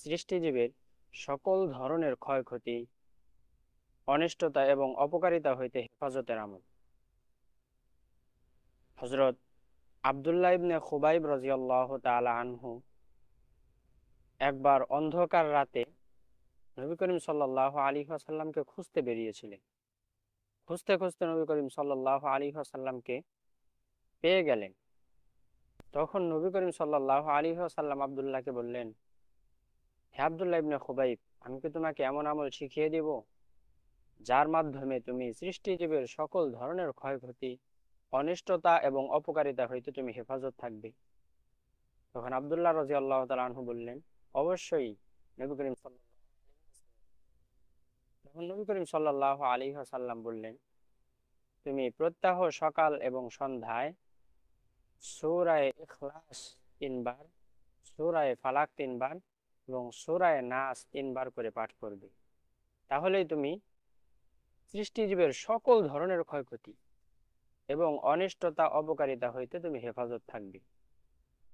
সৃষ্টিজীবের সকল ধরনের ক্ষয়ক্ষতি, অনিষ্টতা এবং অপকারিতা হইতে হেফাজতের আমল। হজরত আবদুল্লাহ ইবনে খুবাইব রাজিয়াল্লাহ তালা আনহু একবার অন্ধকার রাতে নবী করিম সাল্লাহ আলী আসাল্লামকে খুঁজতে বেরিয়েছিলেন। খুঁজতে খুঁজতে নবী করিম সাল্লাহ আলী আসাল্লামকে পেয়ে গেলেন। তখন নবী করিম সাল্লাহ আলী আসাল্লাম আবদুল্লাহকে বললেন আবদুল্লাহ ইবনে খুবাইব, আমি কি তোমাকে এমন আমল শিখিয়ে দিব? যার মাধ্যমে তুমি সৃষ্টিজীবের সকল ধরনের ক্ষয়ক্ষতি, অনিষ্টতা এবং অপকারিতা হইতে তুমি হেফাজত থাকবে। তখন আবদুল্লাহ রাজি আল্লাহ তালু বললেন, অবশ্যই নবী করিম তখন নবী করিম সাল্লাহ আলী সাল্লাম বললেন, তুমি প্রত্যাহ সকাল এবং সন্ধ্যায় সৌরায় ইখলাস তিনবার, সৌরায় ফালাক তিনবার এবং সোরায় নাস তিনবার করে পাঠ করবে। তাহলেই তুমি সৃষ্টিজীবের সকল ধরনের ক্ষয়ক্ষতি এবং অনিষ্টতা অপকারিতা হইতে তুমি হেফাজত থাকবে।